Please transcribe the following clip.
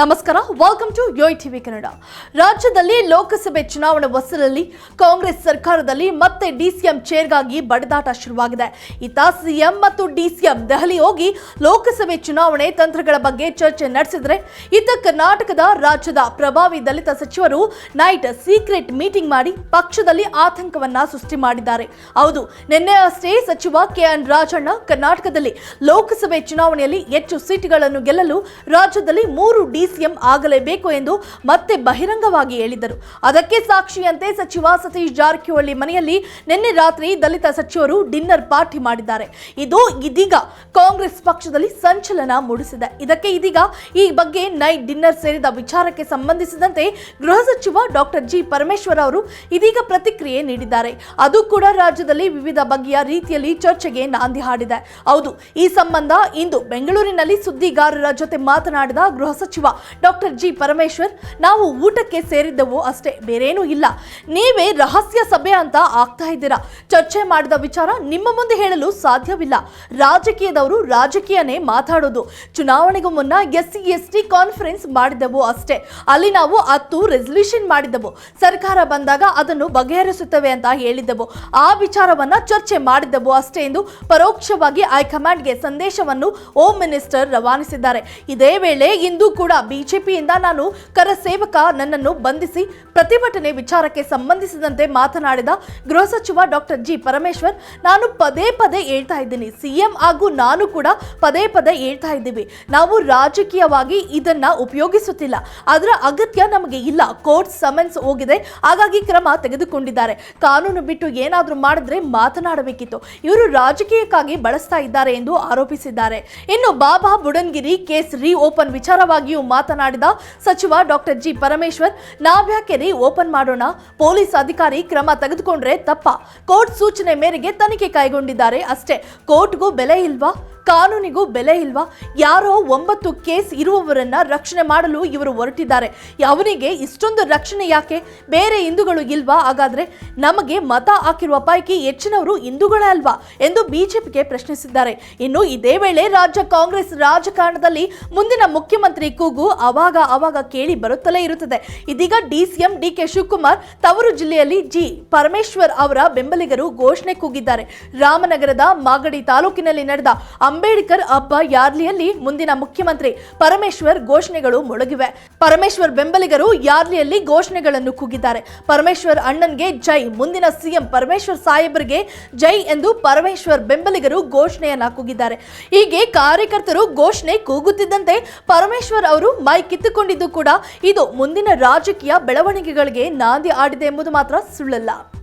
ನಮಸ್ಕಾರ welcome to Yoyo TV Kannada ರಾಜ್ಯದಲ್ಲಿ ಲೋಕಸಭೆ ಚುನಾವಣೆ ಹೊಸಲಲ್ಲಿ ಕಾಂಗ್ರೆಸ್ ಸರ್ಕಾರದಲ್ಲಿ ಮತ್ತೆ ಡಿಸಿಎಂ ಚೇರ್ಗಾಗಿ ಬಡದಾಟ ಶುರುವಾಗಿದೆ. ಇತ್ತ ಸಿಎಂ ಮತ್ತು ಡಿಸಿಎಂ ದೆಹಲಿ ಹೋಗಿ ಲೋಕಸಭೆ ಚುನಾವಣೆ ತಂತ್ರಗಳ ಬಗ್ಗೆ ಚರ್ಚೆ ನಡೆಸಿದ್ರೆ ಇತ್ತ ಕರ್ನಾಟಕದ ರಾಜ್ಯದ ಪ್ರಭಾವಿ ದಲಿತ ಸಚಿವರು ನೈಟ್ ಸೀಕ್ರೆಟ್ ಮೀಟಿಂಗ್ ಮಾಡಿ ಪಕ್ಷದಲ್ಲಿ ಆತಂಕವನ್ನ ಸೃಷ್ಟಿ ಮಾಡಿದ್ದಾರೆ. ಹೌದು, ನಿನ್ನೆ ಅಷ್ಟೇ ಸಚಿವ ಕೆಎನ್ ರಾಜಣ್ಣ ಕರ್ನಾಟಕದಲ್ಲಿ ಲೋಕಸಭೆ ಚುನಾವಣೆಯಲ್ಲಿ ಹೆಚ್ಚು ಸೀಟುಗಳನ್ನು ಗೆಲ್ಲಲು ರಾಜ್ಯದಲ್ಲಿ ಮೂರು ಡಿಸಿಎಂ ಆಗಲೇಬೇಕು ಎಂದು ಮತ್ತೆ ಬಹಿರಂಗವಾಗಿ ಹೇಳಿದರು ಅದಕ್ಕೆ ಸಾಕ್ಷಿಯಂತೆ ಸಚಿವ ಸತೀಶ್ ಜಾರಕಿಹೊಳಿ ಮನೆಯಲ್ಲಿ ನಿನ್ನೆ ರಾತ್ರಿ ದಲಿತ ಸಚಿವರು ಡಿನ್ನರ್ ಪಾರ್ಟಿ ಮಾಡಿದ್ದಾರೆ. ಇದು ಇದೀಗ ಕಾಂಗ್ರೆಸ್ ಪಕ್ಷದಲ್ಲಿ ಸಂಚಲನ ಮೂಡಿಸಿದೆ. ಇದಕ್ಕೆ ಇದೀಗ ಈ ಬಗ್ಗೆ ನೈಟ್ ಡಿನ್ನರ್ ಸೇರಿದ ವಿಚಾರಕ್ಕೆ ಸಂಬಂಧಿಸಿದಂತೆ ಗೃಹ ಸಚಿವ ಡಾಕ್ಟರ್ ಜಿ ಪರಮೇಶ್ವರ್ ಅವರು ಇದೀಗ ಪ್ರತಿಕ್ರಿಯೆ ನೀಡಿದ್ದಾರೆ. ಅದು ಕೂಡ ರಾಜ್ಯದಲ್ಲಿ ವಿವಿಧ ಬಗೆಯ ರೀತಿಯಲ್ಲಿ ಚರ್ಚೆಗೆ ನಾಂದಿ ಹಾಡಿದೆ. ಹೌದು, ಈ ಸಂಬಂಧ ಇಂದು ಬೆಂಗಳೂರಿನಲ್ಲಿ ಸುದ್ದಿಗಾರರ ಜೊತೆ ಮಾತನಾಡಿದ ಗೃಹ ಸಚಿವ ಡಾಕ್ಟರ್ ಜಿ ಪರಮೇಶ್ವರ್, ನಾವು ಊಟಕ್ಕೆ ಸೇರಿದ್ದವು ಅಷ್ಟೇ, ಬೇರೇನೂ ಇಲ್ಲ. ನೀವೇ ರಹಸ್ಯ ಸಭೆ ಅಂತ ಆಗ್ತಾ ಇದ್ದೀರಾ? ಚರ್ಚೆ ಮಾಡಿದ ವಿಚಾರ ನಿಮ್ಮ ಮುಂದೆ ಹೇಳಲು ಸಾಧ್ಯವಿಲ್ಲ. ರಾಜಕೀಯದವರು ರಾಜಕೀಯನೇ ಮಾತಾಡೋದು. ಚುನಾವಣೆಗೂ ಮುನ್ನ S C S T conference ಮಾಡಿದೆವು ಅಷ್ಟೇ. ಅಲ್ಲಿ ನಾವು ಹತ್ತು ರೆಸಲ್ಯೂಷನ್ ಮಾಡಿದ್ದೆವು. ಸರ್ಕಾರ ಬಂದಾಗ ಅದನ್ನು ಬಗೆಹರಿಸುತ್ತವೆ ಅಂತ ಹೇಳಿದ್ದೆವು. ಆ ವಿಚಾರವನ್ನ ಚರ್ಚೆ ಮಾಡಿದ್ದೆವು ಅಷ್ಟೇ ಎಂದು ಪರೋಕ್ಷವಾಗಿ ಹೈಕಮಾಂಡ್ಗೆ ಸಂದೇಶವನ್ನು ಹೋಮ್ ಮಿನಿಸ್ಟರ್ ರವಾನಿಸಿದ್ದಾರೆ. ಇದೇ ವೇಳೆ ಇಂದು ಕೂಡ ಬಿಜೆಪಿಯಿಂದ ನಾನು ಕರ ಸೇವಕ ನನ್ನನ್ನು ಬಂಧಿಸಿ ಪ್ರತಿಭಟನೆ ವಿಚಾರಕ್ಕೆ ಸಂಬಂಧಿಸಿದಂತೆ ಮಾತನಾಡಿದ ಗೃಹ ಸಚಿವ ಡಾಕ್ಟರ್ ಜಿ ಪರಮೇಶ್ವರ್, ನಾನು ಪದೇ ಪದೇ ಹೇಳ್ತಾ ಇದ್ದೀನಿ. ಸಿಎಂ ಹಾಗೂ ನಾನು ಕೂಡ ಪದೇ ಪದೇ ಹೇಳ್ತಾ ಇದ್ದೀವಿ. ನಾವು ರಾಜಕೀಯವಾಗಿ ಇದನ್ನ ಉಪಯೋಗಿಸುತ್ತಿಲ್ಲ. ಅದರ ಅಗತ್ಯ ನಮಗೆ ಇಲ್ಲ. ಕೋರ್ಟ್ ಸಮನ್ಸ್ ಹೋಗಿದೆ. ಹಾಗಾಗಿ ಕ್ರಮ ತೆಗೆದುಕೊಂಡಿದ್ದಾರೆ. ಕಾನೂನು ಬಿಟ್ಟು ಏನಾದರೂ ಮಾಡಿದ್ರೆ ಮಾತನಾಡಬೇಕಿತ್ತು. ಇವರು ರಾಜಕೀಯಕ್ಕಾಗಿ ಬಳಸ್ತಾ ಇದ್ದಾರೆ ಎಂದು ಆರೋಪಿಸಿದ್ದಾರೆ. ಇನ್ನು Baba Budangiri case reopen ವಿಚಾರವಾಗಿಯೂ ಮಾತನಾಡಿದ ಸಚಿವ ಡಾಕ್ಟರ್ ಜಿ ಪರಮೇಶ್ವರ್ ನಾವ್ಯಾಕೆ ರೀ ಓಪನ್ ಮಾಡೋಣ? ಪೊಲೀಸ್ ಅಧಿಕಾರಿ ಕ್ರಮ ತೆಗೆದುಕೊಂಡ್ರೆ ತಪ್ಪ. ಕೋರ್ಟ್ ಸೂಚನೆ ಮೇರೆಗೆ ತನಿಖೆ ಕೈಗೊಂಡಿದ್ದಾರೆ ಅಷ್ಟೇ. ಕೋರ್ಟ್ಗೂ ಬೆಲೆ ಇಲ್ವಾ? ಕಾನೂನಿಗೂ ಬೆಲೆ ಇಲ್ವಾ? ಯಾರೋ ಒಂಬತ್ತು ಕೇಸ್ ಇರುವವರನ್ನ ರಕ್ಷಣೆ ಮಾಡಲು ಇವರು ಹೊರಟಿದ್ದಾರೆ. ಅವನಿಗೆ ಇಷ್ಟೊಂದು ರಕ್ಷಣೆ ಯಾಕೆ? ಬೇರೆ ಹಿಂದೂಗಳು ಇಲ್ವಾ? ಹಾಗಾದ್ರೆ ನಮಗೆ ಮತ ಹಾಕಿರುವ ಪೈಕಿ ಹೆಚ್ಚಿನವರು ಹಿಂದೂಗಳೇ ಅಲ್ವಾ? ಎಂದು ಬಿಜೆಪಿಗೆ ಪ್ರಶ್ನಿಸಿದ್ದಾರೆ. ಇನ್ನು ಇದೇ ವೇಳೆ ರಾಜ್ಯ ಕಾಂಗ್ರೆಸ್ ರಾಜಕಾರಣದಲ್ಲಿ ಮುಂದಿನ ಮುಖ್ಯಮಂತ್ರಿ ಕೂಗು ಅವಾಗ ಅವಾಗ ಕೇಳಿ ಬರುತ್ತಲೇ ಇರುತ್ತದೆ. ಇದೀಗ ಡಿಸಿಎಂ ಡಿ ಕೆ ಶಿವಕುಮಾರ್ ತವರು ಜಿಲ್ಲೆಯಲ್ಲಿ ಜಿ. ಪರಮೇಶ್ವರ್ ಅವರ ಬೆಂಬಲಿಗರು ಘೋಷಣೆ ಕೂಗಿದ್ದಾರೆ. ರಾಮನಗರದ ಮಾಗಡಿ ತಾಲೂಕಿನಲ್ಲಿ ನಡೆದ ಅಂಬೇಡ್ಕರ್ ಅಪ್ಪ ಯಾರ್ಲಿಯಲ್ಲಿ ಮುಂದಿನ ಮುಖ್ಯಮಂತ್ರಿ ಪರಮೇಶ್ವರ್ ಘೋಷಣೆಗಳು ಮೊಳಗಿವೆ. ಪರಮೇಶ್ವರ್ ಬೆಂಬಲಿಗರು ಯಾರ್ಲಿಯಲ್ಲಿ ಘೋಷಣೆಗಳನ್ನು ಕೂಗಿದ್ದಾರೆ. ಪರಮೇಶ್ವರ್ ಅಣ್ಣನ್ಗೆ ಜೈ, ಮುಂದಿನ ಸಿಎಂ ಪರಮೇಶ್ವರ್ ಸಾಹೇಬರಿಗೆ ಜೈ ಎಂದು ಪರಮೇಶ್ವರ್ ಬೆಂಬಲಿಗರು ಘೋಷಣೆಯನ್ನ ಕೂಗಿದ್ದಾರೆ. ಹೀಗೆ ಕಾರ್ಯಕರ್ತರು ಘೋಷಣೆ ಕೂಗುತ್ತಿದ್ದಂತೆ ಪರಮೇಶ್ವರ್ ಅವರು ಮೈ ಕಿತ್ತುಕೊಂಡಿದ್ದು ಕೂಡ ಇದು ಮುಂದಿನ ರಾಜಕೀಯ ಬೆಳವಣಿಗೆಗಳಿಗೆ ನಾಂದಿ ಆಡಿದೆ ಎಂಬುದು ಮಾತ್ರ ಸುಳ್ಳಲ್ಲ.